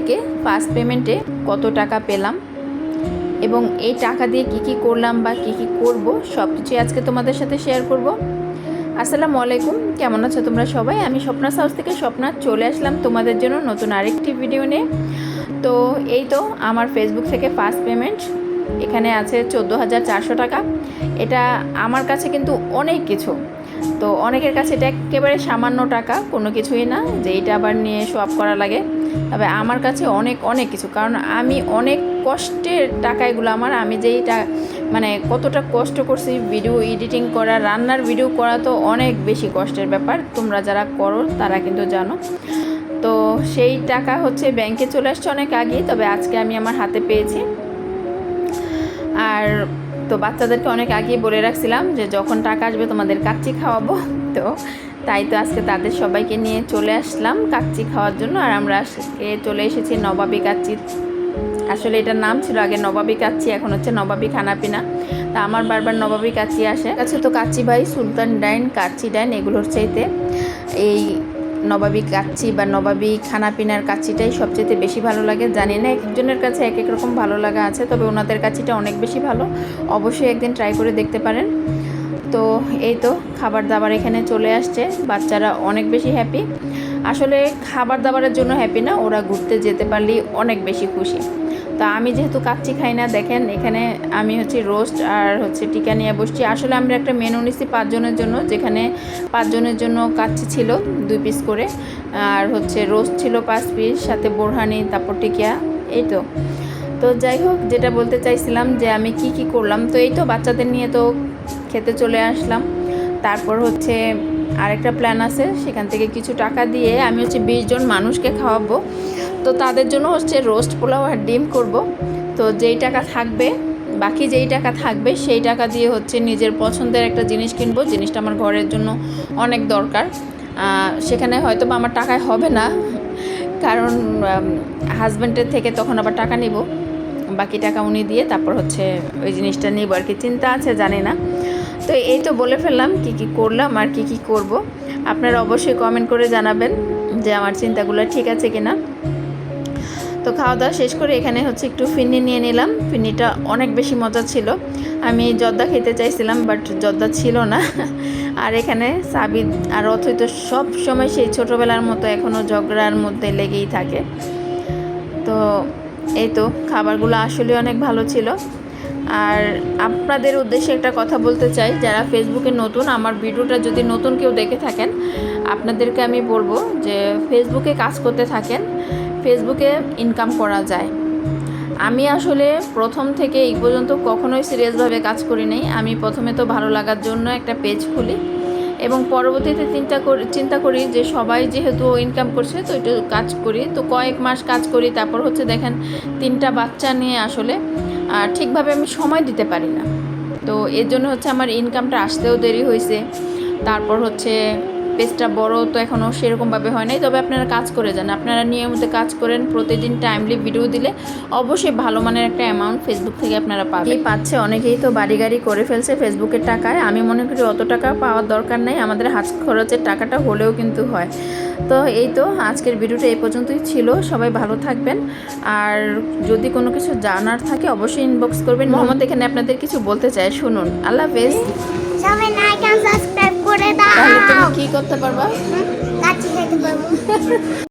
থেকে ফার্স্ট পেমেন্টে কত টাকা পেলাম এবং এই টাকা দিয়ে কি কি করলাম বা কি কি করব সব কিছুই আজকে তোমাদের সাথে শেয়ার করব। আসসালামু আলাইকুম, কেমন আছো তোমরা সবাই? আমি স্বপ্না হাউস থেকে স্বপ্না, চলে আসলাম তোমাদের জন্য নতুন আরেকটি ভিডিও নিয়ে। তো এই তো আমার ফেসবুক থেকে ফার্স্ট পেমেন্ট এখানে আছে চোদ্দ হাজার চারশো টাকা। এটা আমার কাছে কিন্তু অনেক কিছু। তো অনেকের কাছে এটা একেবারে সামান্য টাকা, কোনো কিছুই না যে এটা আবার নিয়ে শো করা লাগে। তবে আমার কাছে অনেক অনেক কিছু। কারণ আমি অনেক কষ্টের টাকা এগুলো আমার। আমি যেইটা মানে কতটা কষ্ট করছি ভিডিও এডিটিং করা, রান্নার ভিডিও করা তো অনেক বেশি কষ্টের ব্যাপার। তোমরা যারা করো তারা কিন্তু জানো। তো সেই টাকা হচ্ছে ব্যাংকে চলে আসছে অনেক আগেই। তবে আজকে আমি আমার হাতে পেয়েছি। আর তো বাচ্চাদেরকে অনেক আগেই বলে রাখছিলাম যে যখন টাকা আসবে তোমাদের কাচ্চি খাওয়াবো। তো তাই তো আজকে তাদের সবাইকে নিয়ে চলে আসলাম কাচ্চি খাওয়ার জন্য। আর আমরা আজকে চলে এসেছি নবাবী কাচ্চি। আসলে এটার নাম ছিল আগে নবাবী কাচ্চি, এখন হচ্ছে নবাবী খানাপিনা। তা আমার বারবার নবাবী কাচ্চি আসে। কাছে তো কাচ্চি ভাই, সুলতান ডাইন, কাচ্চি ডাইন, এগুলোর চাইতে। এই নবাবী কাচ্চি বা নবাবী খানাপিনার কাচ্চিটাই সবচেয়ে বেশি ভালো লাগে। জানি না, একজনের কাছে এক এক রকম ভালো লাগা আছে, তবে ওনাদের কাচ্চিটা অনেক বেশি ভালো। অবশ্যই একদিন ট্রাই করে দেখতে পারেন। তো এই তো খাবার দাবার এখানে চলে আসছে, বাচ্চারা অনেক বেশি হ্যাপি আসলে খাবার দাবারের জন্য হ্যাপি না, ওরা ঘুরতে যেতে পারলেই অনেক বেশি খুশি। তা আমি যেহেতু কাচ্চি খাই না, দেখেন এখানে আমি হচ্ছে রোস্ট আর হচ্ছে টিকা নিয়ে বসছি। আসলে আমরা একটা মেনু নিচ্ছি পাঁচজনের জন্য, যেখানে পাঁচজনের জন্য কাচ্চি ছিল, দুই পিস করে। আর হচ্ছে রোস্ট ছিল পাঁচ পিস সাথে বোরহানি, তারপর টিকিয়া, এই তো। তো যাই হোক, যেটা বলতে চাইছিলাম যে আমি কি কি করলাম, তো এই তো বাচ্চাদের নিয়ে তো খেতে চলে আসলাম। তারপর হচ্ছে আরেকটা প্ল্যান আছে, সেখান থেকে কিছু টাকা দিয়ে আমি হচ্ছে বিশ জন মানুষকে খাওয়াবো। তো তাদের জন্য হচ্ছে রোস্ট পোলাও আর ডিম করব। তো যেই টাকা থাকবে, বাকি যেই টাকা থাকবে, সেই টাকা দিয়ে হচ্ছে নিজের পছন্দের একটা জিনিস কিনবো। জিনিসটা আমার ঘরের জন্য অনেক দরকার। সেখানে হয়তো বা আমার টাকায় হবে না, কারণ হাজব্যান্ডের থেকে তখন আবার টাকা নিব। বাকি টাকা উনি দিয়ে তারপর হচ্ছে ওই জিনিসটা নিব আর কি। চিন্তা আছে, জানি না। তো এই তো বলে ফেললাম, কি কি করলাম আর কি কি করব। আপনারা অবশ্যই কমেন্ট করে জানাবেন যে আমার চিন্তাগুলো ঠিক আছে কিনা। তো খাওয়া দাওয়া শেষ করে এখানে হচ্ছে একটু ফিন্নি নিয়ে নিলাম। ফিন্নিটা অনেক বেশি মজা ছিল। আমি জর্দা খেতে চাইছিলাম, বাট জর্দা ছিল না। আর এখানে সাবিদ আর অথই তো সব সময় সেই ছোটোবেলার মতো এখনও ঝগড়ার মধ্যে লেগেই থাকে। তো এই তো, খাবারগুলো আসলে অনেক ভালো ছিল। আর আপনাদের উদ্দেশ্যে একটা কথা বলতে চাই, যারা ফেসবুকে নতুন, আমার ভিডিওটা যদি নতুন কেউ দেখে থাকেন, আপনাদেরকে আমি বলব যে ফেসবুকে কাজ করতে থাকেন। ফেসবুকে ইনকাম করা যায়। আমি আসলে প্রথম থেকে এই পর্যন্ত কখনোই সিরিয়াসভাবে কাজ করি নাই। আমি প্রথমে তো ভালো লাগার জন্য একটা পেজ খুলি এবং পরবর্তীতে চিন্তা করি চিন্তা করি যে সবাই যেহেতু ইনকাম করছে, তো একটু কাজ করি। তো কয়েক মাস কাজ করি, তারপর হচ্ছে দেখেন তিনটা বাচ্চা নিয়ে আসলে ঠিকভাবে আমি সময় দিতে পারি না। তো এর জন্য হচ্ছে আমার ইনকামটা আসতেও দেরি হয়েছে তারপর হচ্ছে পেজটা বড় তো এখনও সেরকমভাবে হয় নাই। তবে আপনারা কাজ করে যান। আপনারা নিয়মিত কাজ করেন প্রতিদিন টাইমলি ভিডিও দিলে অবশ্যই ভালো মানের একটা অ্যামাউন্ট ফেসবুক থেকে আপনারা পাবেন। পাচ্ছে অনেকেই তো বাড়ি গাড়ি করে ফেলছে ফেসবুকের টাকায়। আমি মনে করি অত টাকা পাওয়ার দরকার নেই। আমাদের হাত খরচের টাকাটা হলেও কিন্তু হয়। তো এই তো আজকের ভিডিওটা এই পর্যন্তই ছিল। সবাই ভালো থাকবেন। আর যদি কোনো কিছু জানার থাকে অবশ্যই ইনবক্স করবেন। মোহাম্মদ এখানে আপনাদের কিছু বলতে চাই শুনুন। আল্লাহ হাফেজ। করে দাও। তাহলে তুমি কি করতে পারবা? কাছে খেতে পারব।